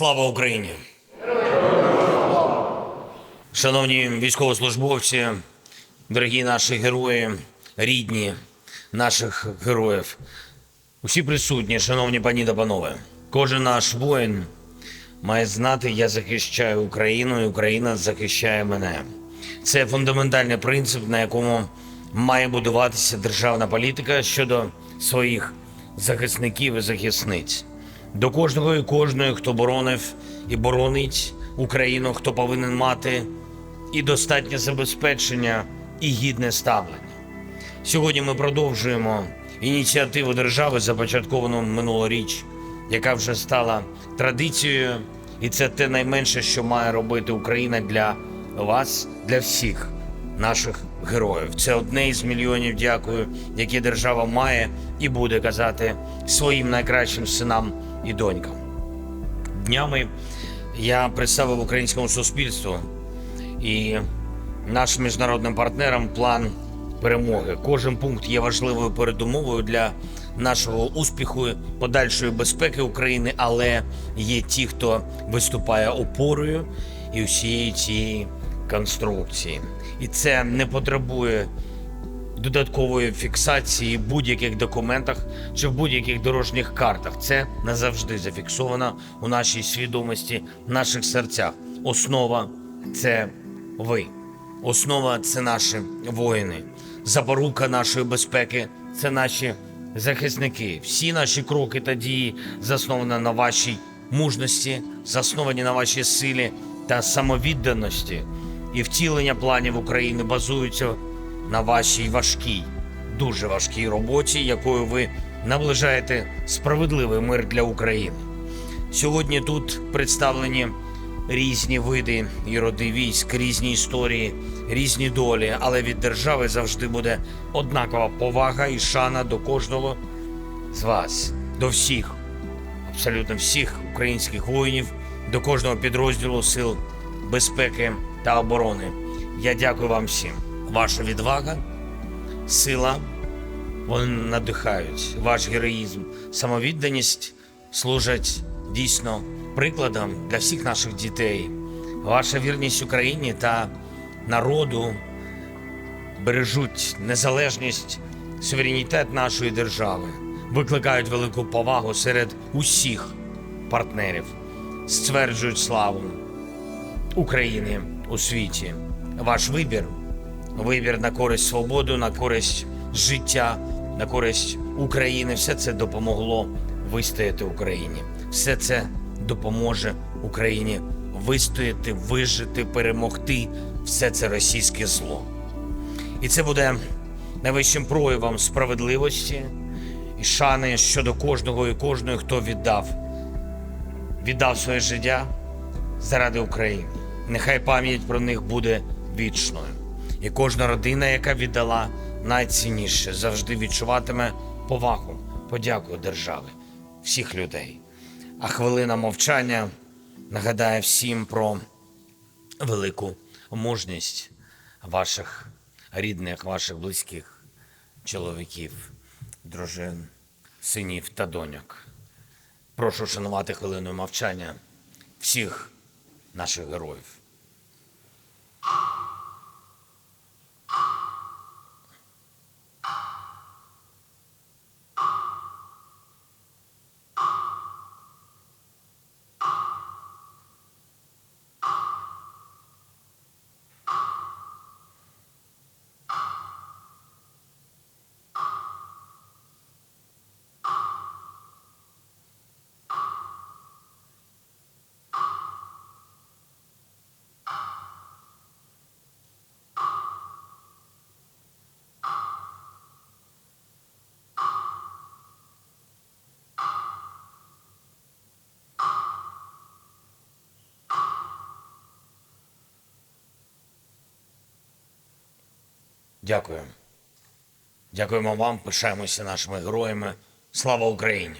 Слава Україні! Шановні військовослужбовці, дорогі наші герої, рідні наших героїв, усі присутні, шановні пані та панове, кожен наш воїн має знати, я захищаю Україну, і Україна захищає мене. Це фундаментальний принцип, на якому має будуватися державна політика щодо своїх захисників і захисниць. До кожного і кожної, хто боронив і боронить Україну, хто повинен мати і достатнє забезпечення, і гідне ставлення. Сьогодні ми продовжуємо ініціативу держави, започатковану минулоріч, яка вже стала традицією, і це те найменше, що має робити Україна для вас, для всіх наших героїв. Це одне із мільйонів дякую, які держава має і буде казати своїм найкращим синам і донькам. Днями я представив українському суспільству і нашим міжнародним партнерам план перемоги. Кожен пункт є важливою передумовою для нашого успіху, подальшої безпеки України, але є ті, хто виступає опорою і усієї цієї конструкції. І це не потребує додаткової фіксації в будь-яких документах чи в будь-яких дорожніх картах. Це назавжди зафіксовано у нашій свідомості, наших серцях. Основа це ви. Основа це наші воїни. Запорука нашої безпеки це наші захисники. Всі наші кроки та дії засновані на вашій мужності, засновані на вашій силі та самовідданості. І втілення планів України базуються на вашій важкій, дуже важкій роботі, якою ви наближаєте справедливий мир для України. Сьогодні тут представлені різні види і роди військ, різні історії, різні долі, але від держави завжди буде однакова повага і шана до кожного з вас, до всіх, абсолютно всіх українських воїнів, до кожного підрозділу сил безпеки та оборони. Я дякую вам всім. Ваша відвага, сила, вони надихають. Ваш героїзм, самовідданість служать дійсно прикладом для всіх наших дітей. Ваша вірність Україні та народу бережуть незалежність, суверенітет нашої держави, викликають велику повагу серед усіх партнерів, стверджують славу України у світі. Ваш вибір вибір на користь свободи, на користь життя, на користь України. Все це допомогло вистояти Україні. Все це допоможе Україні вистояти, вижити, перемогти все це російське зло. І це буде найвищим проявом справедливості і шани щодо кожного і кожної, хто віддав, віддав своє життя заради України. Нехай пам'ять про них буде вічною. І кожна родина, яка віддала найцінніше, завжди відчуватиме повагу, подяку держави, всіх людей. А хвилина мовчання нагадає всім про велику мужність ваших рідних, ваших близьких чоловіків, дружин, синів та доньок. Прошу шанувати хвилиною мовчання всіх наших героїв. Дякую. Дякуємо вам, пишаємося нашими героями. Слава Україні!